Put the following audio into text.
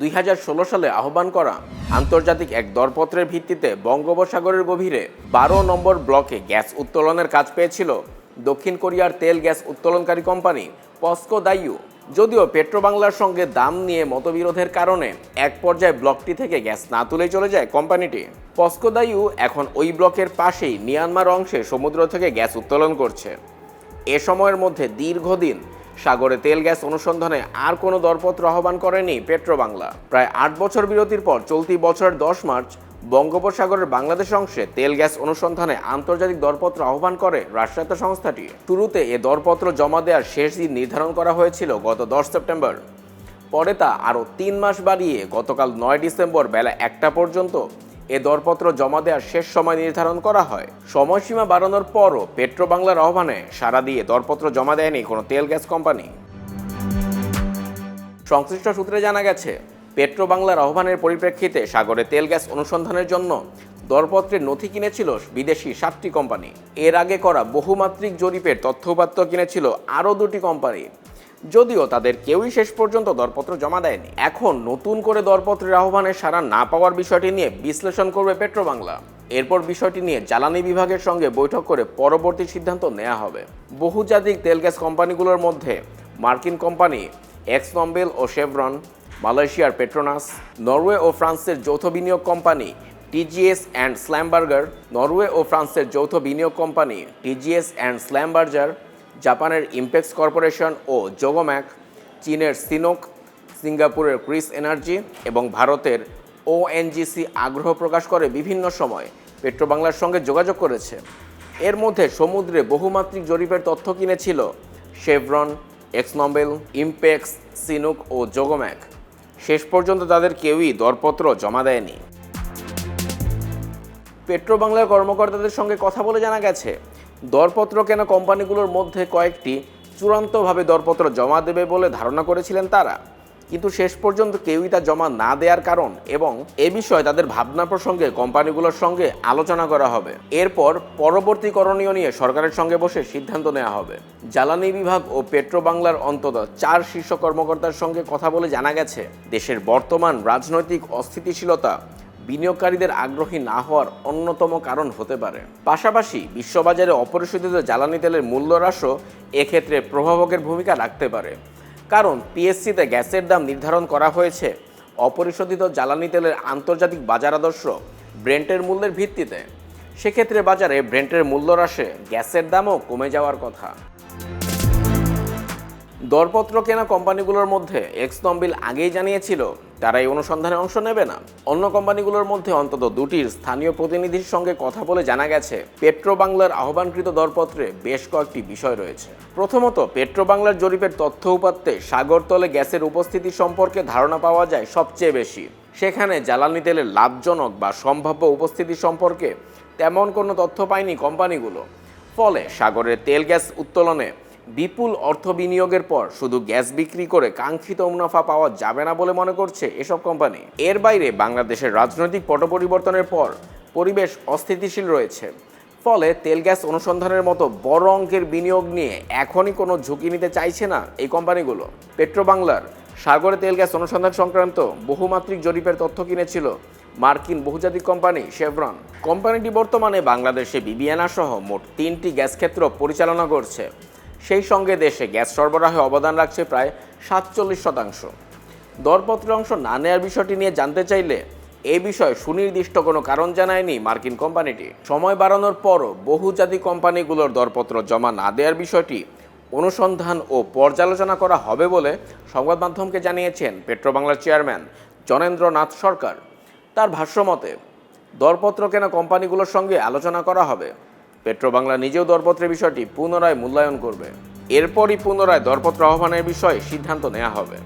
দুই হাজার ষোলো সালে আহ্বান করা আন্তর্জাতিক এক দরপত্রের ভিত্তিতে বঙ্গোপসাগরের গভীরে বারো নম্বর ব্লকে গ্যাস উত্তোলনের কাজ পেয়েছিল দক্ষিণ কোরিয়ার তেল গ্যাস উত্তোলনকারী কোম্পানি পস্কো দাইয়ু। যদিও পেট্রোবাংলার সঙ্গে দাম নিয়ে মতবিরোধের কারণে এক পর্যায়ে ব্লকটি থেকে গ্যাস না তুলে চলে যায় কোম্পানিটি। পস্কো দাইয়ু এখন ওই ব্লকের পাশেই মিয়ানমার অংশে সমুদ্র থেকে গ্যাস উত্তোলন করছে। এ সময়ের মধ্যে দীর্ঘদিন সাগরে তেল গ্যাস অনুসন্ধানে আর কোনো দরপত্র আহ্বান করেনি পেট্রোবাংলা। প্রায় আট বছর বিরতির পর চলতি বছরের দশ মার্চ বঙ্গোপসাগরের বাংলাদেশ অংশে তেল গ্যাস অনুসন্ধানে আন্তর্জাতিক দরপত্র আহ্বান করে রাষ্ট্রায়ত্ত সংস্থাটি। শুরুতে এ দরপত্র জমা দেওয়ার শেষ দিন নির্ধারণ করা হয়েছিল গত দশ সেপ্টেম্বর। পরে তা আরও তিন মাস বাড়িয়ে গতকাল নয় ডিসেম্বর বেলা একটা পর্যন্ত এ দরপত্র জমা দেওয়ার শেষ সময় নির্ধারণ করা হয়। সময়সীমা বাড়ানোর পরও পেট্রো বাংলার আহ্বানে সাড়া দিয়ে দরপত্র জমা দেয়নি কোনো তেল গ্যাস কোম্পানি। সংশ্লিষ্ট সূত্রে জানা গেছে পেট্রো বাংলার আহ্বানের পরিপ্রেক্ষিতে সাগরে তেল গ্যাস অনুসন্ধানের জন্য দরপত্রের নথি কিনেছিল বিদেশি সাতটি কোম্পানি। এর আগে করা বহুমাত্রিক জরিপের তথ্য উপাত্ত কিনেছিল আরও দুটি কোম্পানি। যদিও তাদের কেউই শেষ পর্যন্ত দরপত্র জমা দেয়নি। এখন নতুন করে দরপত্রের আহ্বানে সাড়া না পাওয়ার বিষয়টি নিয়ে বিশ্লেষণ করবে পেট্রো বাংলা এরপর বিষয়টি নিয়ে জ্বালানি বিভাগের সঙ্গে বৈঠক করে পরবর্তী সিদ্ধান্ত নেওয়া হবে। বহুজাতিক তেল গ্যাস কোম্পানিগুলোর মধ্যে মার্কিন কোম্পানি এক্স নম্বেল ও শেভরন, মালয়েশিয়ার পেট্রোনাস, নরওয়ে ও ফ্রান্সের যৌথ বিনিয়োগ company TGS and Schlumberger, Norway ও ফ্রান্সের যৌথ বিনিয়োগ কোম্পানি টিজিএস অ্যান্ড স্ল্যামবার্জার জাপানের ইমপেক্স কর্পোরেশন ও জোগোম্যাক চীনের সিনোক, সিঙ্গাপুরের ক্রিস এনার্জি এবং ভারতের ওএনজিসি আগ্রহ প্রকাশ করে বিভিন্ন সময় পেট্রোবাংলার সঙ্গে যোগাযোগ করেছে। এর মধ্যে সমুদ্রে বহুমাত্রিক জরিপের তথ্য কিনেছিল শেভরন এক্সনবেল ইমপেক্স সিনুক ও জোগোম্যাক শেষ পর্যন্ত তাদের কেউই দরপত্র জমা দেয়নি। পেট্রোবাংলার কর্মকর্তাদের সঙ্গে কথা বলে জানা গেছে দরপত্র কেনা কোম্পানিগুলোর মধ্যে কয়েকটি চূড়ান্তভাবে দরপত্র জমা দেবে বলে ধারণা করেছিলেন তারা। কিন্তু শেষ পর্যন্ত কেউই তা জমা না দেওয়ার কারণ এবং এ বিষয়ে তাদের ভাবনা প্রসঙ্গে কোম্পানিগুলোর সঙ্গে আলোচনা করা হবে। এরপর পরবর্তী করণীয় নিয়ে সরকারের সঙ্গে বসে সিদ্ধান্ত নেওয়া হবে। জ্বালানি বিভাগ ও পেট্রো বাংলার অন্তত চার শীর্ষ কর্মকর্তার সঙ্গে কথা বলে জানা গেছে, দেশের বর্তমান রাজনৈতিক অস্থিতিশীলতা বিনিয়োগকারীদের আগ্রহী না হওয়ার অন্যতম কারণ হতে পারে। পাশাপাশি বিশ্ববাজারে অপরিশোধিত জ্বালানি তেলের মূল্য হ্রাসও এক্ষেত্রে প্রভাবকের ভূমিকা রাখতে পারে। কারণ পিএসসিতে গ্যাসের দাম নির্ধারণ করা হয়েছে অপরিশোধিত জ্বালানি তেলের আন্তর্জাতিক বাজার আদর্শ ব্রেন্টের মূল্যের ভিত্তিতে। সেক্ষেত্রে বাজারে ব্রেন্টের মূল্য হ্রাসে গ্যাসের দামও কমে যাওয়ার কথা। দরপত্র কেনা কোম্পানিগুলোর মধ্যে এক্স নম্বিল আগেই জানিয়েছিল, তারা এই অনুসন্ধানে অংশ নেবে না। অন্য কোম্পানিগুলোর মধ্যে অন্তত দুটির স্থানীয় প্রতিনিধির সঙ্গে কথা বলে জানা গেছে পেট্রো বাংলার আহ্বানকৃত দরপত্রে বেশ কয়েকটি বিষয় রয়েছে। প্রথমত পেট্রো বাংলার জরিপের তথ্য উপাত্তে সাগরতলে গ্যাসের উপস্থিতি সম্পর্কে ধারণা পাওয়া যায় সবচেয়ে বেশি। সেখানে জ্বালানি তেলের লাভজনক বা সম্ভাব্য উপস্থিতি সম্পর্কে তেমন কোনো তথ্য পায়নি কোম্পানিগুলো। ফলে সাগরের তেল গ্যাস উত্তোলনে বিপুল অর্থ বিনিয়োগের পর শুধু গ্যাস বিক্রি করে কাঙ্ক্ষিত মুনাফা পাওয়া যাবে না বলে মনে করছে এসব কোম্পানি। এর বাইরে বাংলাদেশের রাজনৈতিক পট পরিবর্তনের পর পরিবেশ অস্থিতিশীল রয়েছে। ফলে তেল গ্যাস অনুসন্ধানের মতো বড় অঙ্কের বিনিয়োগ নিয়ে এখনই কোনো ঝুঁকি নিতে চাইছে না এই কোম্পানিগুলো। পেট্রো বাংলার সাগরে তেল গ্যাস অনুসন্ধান সংক্রান্ত বহুমাত্রিক জরিপের তথ্য কিনেছিল মার্কিন বহুজাতিক কোম্পানি শেভরন। কোম্পানিটি বর্তমানে বাংলাদেশে বিবিয়ানা সহ মোট তিনটি গ্যাস ক্ষেত্র পরিচালনা করছে। সেই সঙ্গে দেশে গ্যাস সরবরাহে অবদান রাখছে প্রায় সাতচল্লিশ শতাংশ। দরপত্রের অংশ না নেওয়ার বিষয়টি নিয়ে জানতে চাইলে এ বিষয়ে সুনির্দিষ্ট কোনো কারণ জানায়নি মার্কিন কোম্পানিটি। সময় বাড়ানোর পরও বহুজাতিক কোম্পানিগুলোর দরপত্র জমা না দেওয়ার বিষয়টি অনুসন্ধান ও পর্যালোচনা করা হবে বলে সংবাদ মাধ্যমকে জানিয়েছেন পেট্রোবাংলার চেয়ারম্যান জনেন্দ্রনাথ সরকার। তার ভাষ্যমতে দরপত্র কেনা কোম্পানিগুলোর সঙ্গে আলোচনা করা হবে। পেট্রোবাংলা নিজেও দরপত্রের বিষয়টি পুনরায় মূল্যায়ন করবে। এরপরই পুনরায় দরপত্র আহ্বানের বিষয়ে সিদ্ধান্ত নেওয়া হবে।